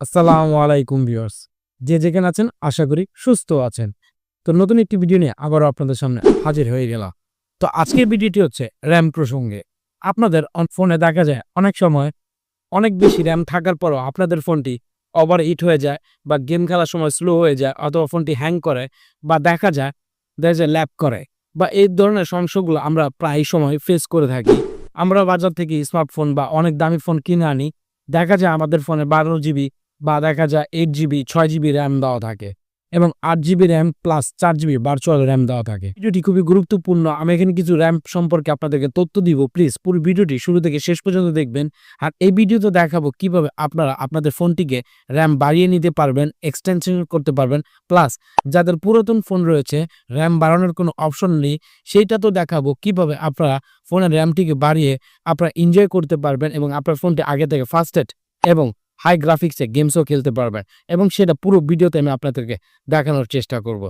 আসসালামু আলাইকুম ভিউয়ার্স। যে যেখানে আছেন, আশা করি সুস্থ আছেন। তো নতুন একটি ভিডিও নিয়ে আবারও আপনাদের সামনে হাজির হয়ে গেলাম। তো আজকের ভিডিওটি হচ্ছে র্যাম প্রসঙ্গে। আপনাদের ফোনে দেখা যায়, অনেক সময় অনেক বেশি র্যাম থাকার পরও আপনাদের ফোনটি ওভার হিট হয়ে যায় বা গেম খেলার সময় স্লো হয়ে যায় অথবা ফোনটি হ্যাং করে বা দেখা যায় দেখা যায় ল্যাপ করে বা এই ধরনের সমস্যাগুলো আমরা প্রায় সময় ফেস করে থাকি। আমরা বাজার থেকে স্মার্টফোন বা অনেক দামি ফোন কিনে আনি। দেখা যায় আমাদের ফোনে বারো জিবি বা দেখা যায় এইট জিবি ছয় জিবি র্যাম দেওয়া থাকে এবং আট জিবি র্যাম প্লাস চার জিবি ভার্চুয়াল র্যাম দেওয়া থাকে। ভিডিওটি খুবই গুরুত্বপূর্ণ। আমি এখানে কিছু র্যাম সম্পর্কে আপনাদেরকে তথ্য দিব। প্লিজ পুরো ভিডিওটি শুরু থেকে শেষ পর্যন্ত দেখবেন। আর এই ভিডিওতে দেখাবো কীভাবে আপনারা আপনাদের ফোনটিকে র্যাম বাড়িয়ে নিতে পারবেন এক্সটেনশন করতে পারবেন। প্লাস যাদের পুরাতন ফোন রয়েছে র্যাম বাড়ানোর কোনো অপশন নেই, সেইটা তো দেখাবো কীভাবে আপনারা ফোনের র্যামটিকে বাড়িয়ে আপনারা এনজয় করতে পারবেন এবং আপনার ফোনটি আগে থেকে ফাস্টেড এবং হাই গ্রাফিক্সে গেমসও খেলতে পারবেন এবং সেটা পুরো ভিডিওতে আমি আপনাদেরকে দেখানোর চেষ্টা করব।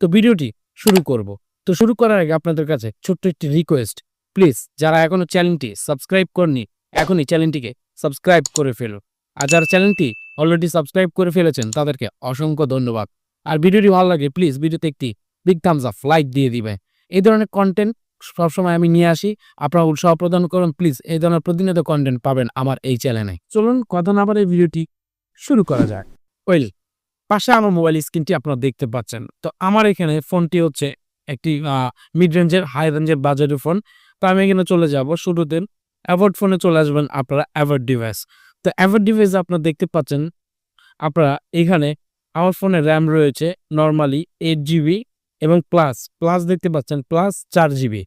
তো ভিডিওটি শুরু করব। তো শুরু করার আগে আপনাদের কাছে ছোট্ট একটি রিকোয়েস্ট প্লিজ যারা এখনও চ্যানেলটি সাবস্ক্রাইব করনি এখনই চ্যানেলটিকে সাবস্ক্রাইব করে ফেলুন আর যারা চ্যানেলটি অলরেডি সাবস্ক্রাইব করে ফেলেছেন, তাদেরকে অসংখ্য ধন্যবাদ। আর ভিডিওটি ভালো লাগে প্লিজ ভিডিওতে একটি বিগ থামস আপ লাইক দিয়ে দিবে এই ধরনের কন্টেন্ট সবসময় আমি নিয়ে আসি, আপনারা উৎসাহ প্রদান করুন প্লিজ এই ধরনের প্রতিনিয়ত কন্টেন্ট পাবেন আমার এই চ্যানেলে চলুন, কথা না বলে ভিডিওটি শুরু করা যাক। ওয়েল পাশে আমার মোবাইল স্ক্রিনটি আপনারা দেখতে পাচ্ছেন। তো আমার এখানে ফোনটি হচ্ছে একটি মিড রেঞ্জের হাই রেঞ্জের বাজারের ফোন তো আমি এখানে চলে যাব শুরুতে। অ্যাভয়েড ফোনে চলে আসবেন আপনারা অ্যাভয়েড ডিভাইস তো অ্যাভয়েড ডিভাইস আপনারা দেখতে পাচ্ছেন, আপনারা এখানে আমার ফোনে র্যাম রয়েছে নর্মালি এইট জিবি এবং প্লাস প্লাস দেখতে পাচ্ছেন প্লাস চার জিবি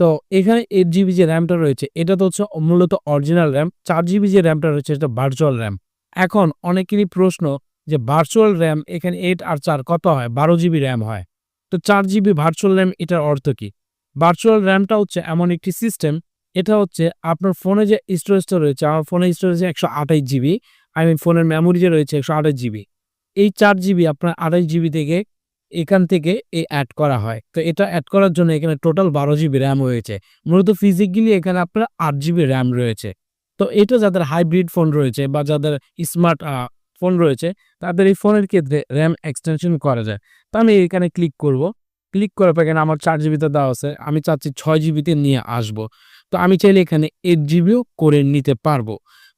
তো এখানে এইট জিবি যে র্যামটা রয়েছে, এটা তো হচ্ছে মূলত অরিজিনাল র্যাম চার জিবি যে র্যামটা রয়েছে এটা ভার্চুয়াল র্যাম এখন অনেকেরই প্রশ্ন যে ভার্চুয়াল র্যাম এখানে এইট আর চার কত হয়? বারো জিবি র্যাম হয়। তো চার জিবি ভার্চুয়াল র্যাম এটার অর্থ কি? ভার্চুয়াল র্যামটা হচ্ছে এমন একটি সিস্টেম এটা হচ্ছে আপনার ফোনে যে স্টোরেজটা রয়েছে, আমার ফোনের স্টোরেজ একশো আঠাইশ জিবি আই মিন ফোনের মেমোরি যে রয়েছে একশো আঠাশ জিবি এই চার জিবি আপনার আঠাশ জিবি থেকে এখান থেকে এই অ্যাড করা হয়। তো এটা অ্যাড করার জন্য এখানে টোটাল বারো জিবি র্যাম রয়েছে। মূলত ফিজিক্যালি এখানে আপনার আট জিবি র্যাম রয়েছে। তো এটা যাদের হাইব্রিড ফোন রয়েছে বা যাদের স্মার্ট ফোন রয়েছে, তাদের এই ফোনের ক্ষেত্রে র্যাম এক্সটেনশন করা যায়। তো আমি এখানে ক্লিক করব। ক্লিক করার পর এখানে আমার চার জিবিতে দেওয়া আছে। আমি চাচ্ছি ছয় জিবিতে নিয়ে আসব। তো আমি চাইলে এখানে এইট জিবিও করে নিতে পারব।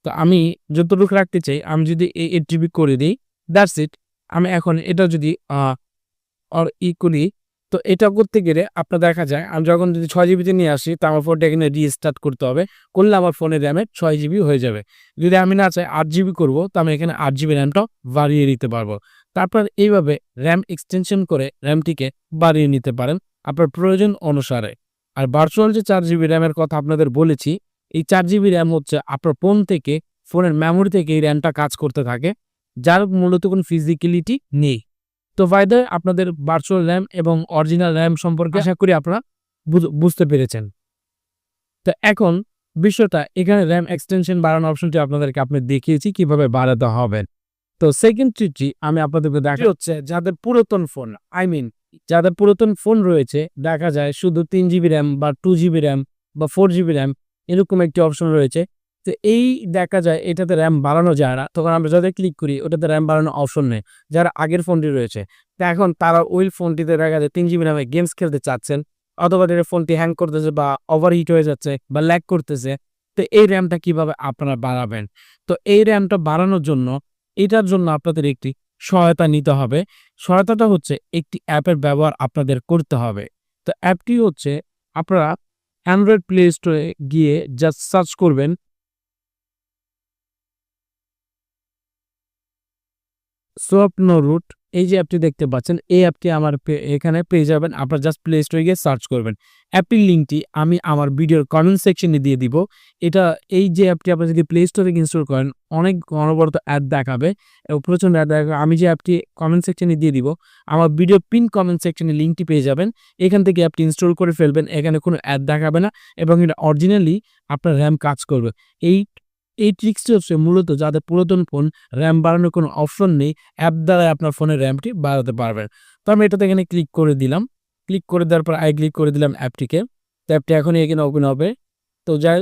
তো আমি যতটুকু রাখতে চাই, আমি যদি এই এইট জিবি করে দিই দ্যাটস ইট আমি এখন এটা যদি আর ই করি। তো এটা করতে গেলে আপনার দেখা যায়, আমি যখন যদি ছয় জিবিতে নিয়ে আসি, তো আমার ফোনটা এখানে রিস্টার্ট করতে হবে। করলে আমার ফোনের র্যামে ছয় জিবি হয়ে যাবে। যদি আমি না চাই আট জিবি করব, তো আমি এখানে আট জিবি র্যামটাও বাড়িয়ে নিতে পারব। তারপর এইভাবে র্যাম এক্সটেনশন করে র্যামটিকে বাড়িয়ে নিতে পারেন আপনার প্রয়োজন অনুসারে। আর ভার্চুয়াল যে চার জিবি র্যামের কথা আপনাদের বলেছি, এই চার জিবি র্যাম হচ্ছে আপনার ফোন থেকে ফোনের মেমোরি থেকে এই র্যামটা কাজ করতে থাকে, যার মূলত কোনো ফিজিক্যালিটি নেই। তো ফায়দা আপনাদের ভার্চুয়াল র্যাম এবং অরিজিনাল র্যাম সম্পর্কে আশা করি আপনারা বুঝ- বুঝতে পেরেছেন। তো এখন বিষয়টা এখানে র্যাম এক্সটেনশন বাড়ানোর অপশনটি আপনাদেরকে আপনি দেখিয়েছি কীভাবে বাড়াতে হবে। তো সেকেন্ড ট্রিকটি আমি আপনাদেরকে দেখা হচ্ছে যাদের পুরাতন ফোন আই মিন যাদের পুরাতন ফোন রয়েছে দেখা যায় শুধু তিন জিবি র্যাম বা টু জিবি র্যাম বা ফোর জিবি র্যাম এরকম একটি অপশন রয়েছে। তো এই দেখা যায় এটাতে র্যাম বাড়ানো যায় না। তখন আমরা যাদের ক্লিক করি, ওটাতে র্যাম বাড়ানোর অপশন নেই, যারা আগের ফোনটি রয়েছে। তো এখন তারা ওই ফোনটিতে দেখা যায় তিন জিবি র্যামে গেমস খেলতে চাচ্ছেন, অথবা তাদের ফোনটি হ্যাং করতেছে বা ওভারহিট হয়ে যাচ্ছে বা ল্যাক করতেছে। তো এই র্যামটা কীভাবে আপনারা বাড়াবেন? তো এই র্যামটা বাড়ানোর জন্য এটার জন্য আপনাদের একটি সহায়তা নিতে হবে। সহায়তাটা হচ্ছে একটি অ্যাপের ব্যবহার আপনাদের করতে হবে। তো অ্যাপটি হচ্ছে, আপনারা অ্যান্ড্রয়েড প্লে স্টোরে গিয়ে জাস্ট সার্চ করবেন। স্বপ্ন রুট, এই যে অ্যাপটি দেখতে পাচ্ছেন, এই অ্যাপটি আমার এখানে পেয়ে যাবেন, আপনার জাস্ট প্লে স্টোরে গিয়ে সার্চ করবেন। অ্যাপটির লিঙ্কটি আমি আমার ভিডিওর কমেন্ট সেকশনে দিয়ে দিব। এটা, এই যে অ্যাপটি আপনি যদি প্লে স্টোরে ইনস্টল করেন, অনেক অনবরত অ্যাড দেখাবে, এবং প্রচণ্ড অ্যাড দেখাবে। আমি যে অ্যাপটি কমেন্ট সেকশনে দিয়ে দিব, আমার ভিডিও পিন কমেন্ট সেকশনে লিঙ্কটি পেয়ে যাবেন। এখান থেকে অ্যাপটি ইনস্টল করে ফেলবেন, এখানে কোনো অ্যাড দেখাবে না, এবং এটা অরিজিনালি আপনার র্যাম কাজ করবে। এই এই ট্রিক্সটি হচ্ছে মূলত যাদের পুরাতন ফোন র্যাম বাড়ানোর কোনো অপশন নেই অ্যাপ দ্বারা আপনার ফোনের র্যামটি বাড়াতে পারবেন। তো আমি এটাতে এখানে ক্লিক করে দিলাম। ক্লিক করে দেওয়ার পর আই ক্লিক করে দিলাম অ্যাপটিকে তো অ্যাপটি এখনই এখানে ওপেন হবে। তো যাই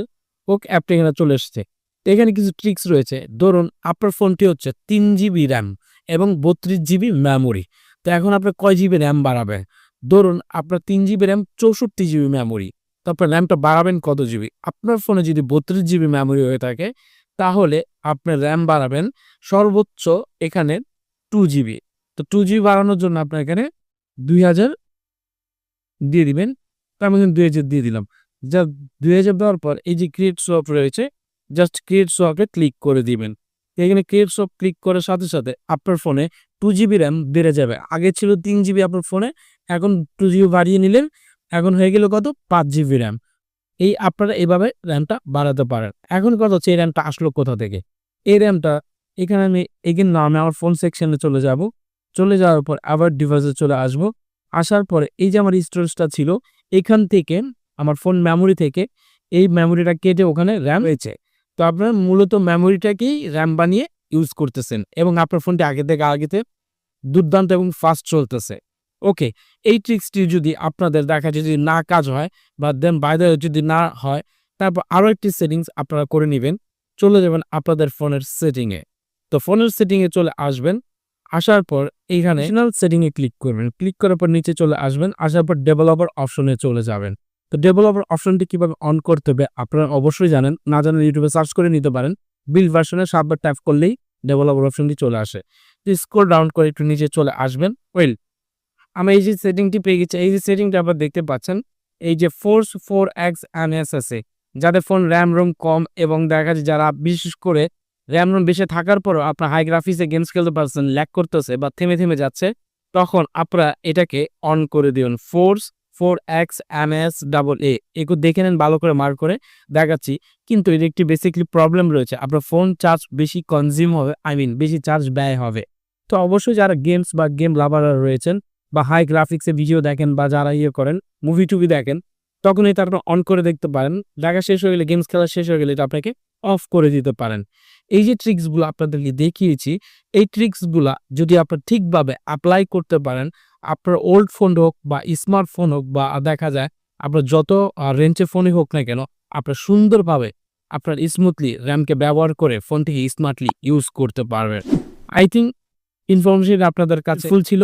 হোক অ্যাপটি এখানে চলে এসেছে। তো এখানে কিছু ট্রিক্স রয়েছে। ধরুন, আপনার ফোনটি হচ্ছে তিন জিবি র্যাম এবং বত্রিশ জিবি মেমোরি তো এখন আপনার কয় জিবি র্যাম বাড়াবে ধরুন, আপনার তিন জিবি র্যাম চৌষট্টি জিবি মেমোরি তো আপনার র্যামটা বাড়াবেন কত জিবি আপনার ফোনে যদি বত্রিশ জিবি মেমোরি হয়ে থাকে, তাহলে আপনার র্যাম বাড়াবেন সর্বোচ্চ এখানে টু জিবি তো টু জিবি বাড়ানোর জন্য আপনার এখানে দুই হাজার দিয়ে দিবেন। তো আমি দুই হাজার দিয়ে দিলাম। যা দুই হাজার দেওয়ার পর এই যে ক্রিয়েট সোয়াপ রয়েছে জাস্ট ক্রিয়েট সোয়াপে ক্লিক করে দিবেন। এখানে ক্রিয়েট সোয়াপ ক্লিক করার সাথে সাথে আপনার ফোনে টু জিবি র্যাম বেড়ে যাবে। আগে ছিল তিন জিবি আপনার ফোনে এখন টু জিবি বাড়িয়ে নিলেন। এখন হয়ে গেল কত? পাঁচ জিবি র্যাম এই আপনারা এভাবে র্যামটা বাড়াতে পারেন। এখন কথা হচ্ছে এই র্যামটা আসলো কোথা থেকে? এই র্যামটা এখানে আমি এগেন না আমি আমার ফোন সেকশনে চলে যাব। চলে যাওয়ার পর আবার ডিভাইসে চলে আসব। আসার পরে এই যে আমার স্টোরেজটা ছিল, এখান থেকে আমার ফোন মেমোরি থেকে এই মেমোরিটা কেটে ওখানে র্যাম রয়েছে। তো আপনার মূলত মেমোরিটাকেই র্যাম বানিয়ে ইউজ করতেছেন এবং আপনার ফোনটি আগে থেকে আগেতে দুর্দান্ত এবং ফাস্ট চলতেছে। ওকে এই ট্রিক্সটি যদি আপনাদের দেখা যদি না কাজ হয় বা দেন বাইরে যদি না হয়, তারপর আরও একটি সেটিংস আপনারা করে নেবেন। চলে যাবেন আপনাদের ফোনের সেটিংয়ে তো ফোনের সেটিংয়ে চলে আসবেন। আসার পর এইখানে ন্যাশনাল সেটিংয়ে ক্লিক করবেন। ক্লিক করার পর নিচে চলে আসবেন। আসার পর ডেভেলপার অপশনে চলে যাবেন। তো ডেভেলপার অপশনটি কীভাবে অন করতে হবে আপনারা অবশ্যই জানেন। না জানেন ইউটিউবে সার্চ করে নিতে পারেন। বিল ভার্সনে সাতবার ট্যাপ করলেই ডেভেলপার অপশনটি চলে আসে। তো স্ক্রল ডাউন করে একটু নিচে চলে আসবেন। ওয়েল আমি এই যে সেটিংটি পেয়ে গেছি, এই যে সেটিংটা আবার দেখতে পাচ্ছেন, এই যে ফোর্স ফোর এক্স এস আছে, যাদের ফোন র্যাম রোম কম এবং দেখা যায় যারা বিশেষ করে র্যাম রোম বেশি থাকার পরও আপনার হাই গ্রাফিক্সে গেমস খেলতে পারছেন ল্যাক করতেছে বা থেমে থেমে যাচ্ছে, তখন আপনারা এটাকে অন করে দিন। Force four X M S double A এগুলো দেখে নেন ভালো করে মার্ক করে দেখাচ্ছি, কিন্তু এর একটি বেসিকলি প্রবলেম রয়েছে, আপনার ফোন চার্জ বেশি কনজিউম হবে আই মিন বেশি চার্জ ব্যয় হবে। তো অবশ্যই যারা গেমস বা গেম লাভাররা রয়েছেন বা হাই গ্রাফিক্সে ভিডিও দেখেন বা যারা ইয়ে করেন মুভি টুভি দেখেন তখন এটা আপনারা অন করে দেখতে পারেন। দেখা শেষ হয়ে গেলে গেমস খেলা শেষ হয়ে গেলে এটা আপনাকে অফ করে দিতে পারেন। এই যে ট্রিক্সগুলো আপনাদেরকে দেখিয়েছি এই ট্রিক্সগুলা যদি আপনারা ঠিকভাবে অ্যাপ্লাই করতে পারেন আপনার ওল্ড ফোন হোক বা স্মার্টফোন হোক বা দেখা যায় আপনার যত রেঞ্চের ফোনই হোক না কেন আপনার সুন্দরভাবে আপনার স্মুথলি র্যামকে ব্যবহার করে ফোনটিকে স্মার্টলি ইউজ করতে পারবেন। আই থিঙ্ক ইনফরমেশন আপনাদের কাছে ফুল ছিল।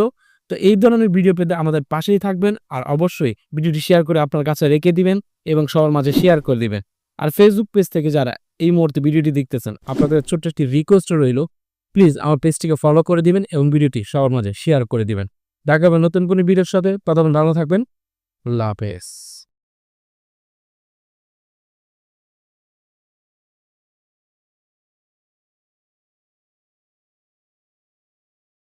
তো এই ধরনের ভিডিও পেতে আমাদের পাশেই থাকবেন আর অবশ্যই ভিডিওটি শেয়ার করে আপনার কাছে রেখে দিবেন এবং সবার মাঝে শেয়ার করে দিবেন। আর ফেসবুক পেজ থেকে যারা এই মুহূর্তে ভিডিওটি দেখতেছেন, আপনাদের ছোট্ট একটি রিকোয়েস্ট রইল প্লিজ আমার পেজটিকে ফলো করে দিবেন এবং ভিডিওটি সবার মাঝে শেয়ার করে দিবেন। দেখা হবে নতুন কোনো ভিডিওর সাথে। ততক্ষণ ভালো থাকবেন। লাপেস